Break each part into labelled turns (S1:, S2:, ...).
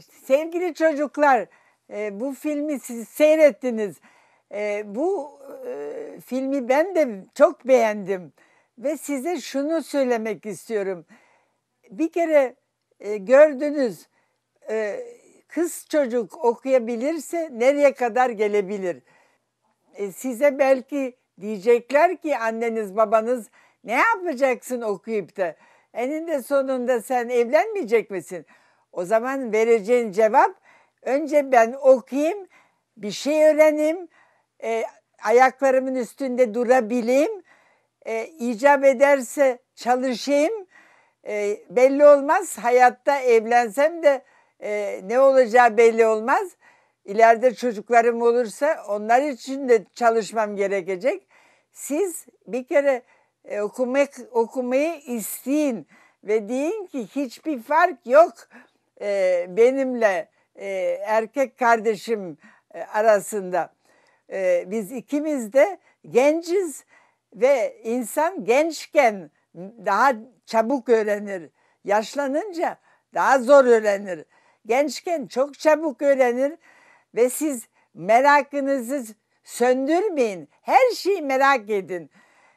S1: Sevgili çocuklar, e, bu filmi siz seyrettiniz. E, bu e, filmi ben de çok beğendim ve size şunu söylemek istiyorum. Bir kere gördünüz, kız çocuk okuyabilirse nereye kadar gelebilir? Size belki diyecekler ki anneniz babanız ne yapacaksın okuyup da eninde sonunda sen evlenmeyecek misin? O zaman vereceğin cevap önce ben okuyayım, bir şey öğreneyim, e, ayaklarımın üstünde durabileyim, e, icap ederse çalışayım. E, belli olmaz hayatta evlensem de e, ne olacağı belli olmaz. İleride çocuklarım olursa onlar için de çalışmam gerekecek. Siz bir kere e, okumak okumayı isteyin ve deyin ki hiçbir fark yok e, benimle e, erkek kardeşim e, arasında. E, biz ikimiz de genciz ve insan gençken daha çabuk öğrenir. Yaşlanınca daha zor öğrenir. Gençken çok çabuk öğrenir ve siz merakınızı söndürmeyin. Her şeyi merak edin.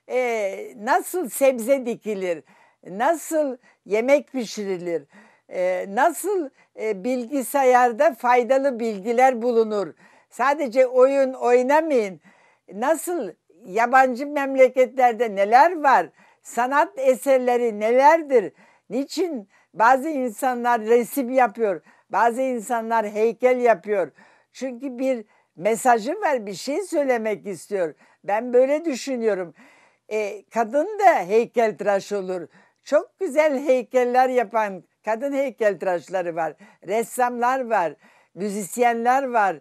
S1: Ee, nasıl sebze dikilir? Nasıl yemek pişirilir? Ee, nasıl e, bilgisayarda faydalı bilgiler bulunur? Sadece oyun oynamayın. Nasıl yabancı memleketlerde neler var? Sanat eserleri nelerdir? Niçin bazı insanlar resim yapıyor, bazı insanlar heykel yapıyor? Çünkü bir mesajı var, bir şey söylemek istiyor. Ben böyle düşünüyorum. E, kadın da heykeltıraş olur. Çok güzel heykeller yapan kadın heykeltıraşları var. Ressamlar var, müzisyenler var.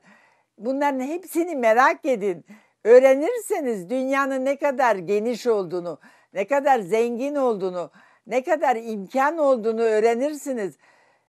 S1: Bunların hepsini merak edin. Öğrenirseniz dünyanın ne kadar geniş olduğunu, ne kadar zengin olduğunu, ne kadar imkan olduğunu öğrenirsiniz.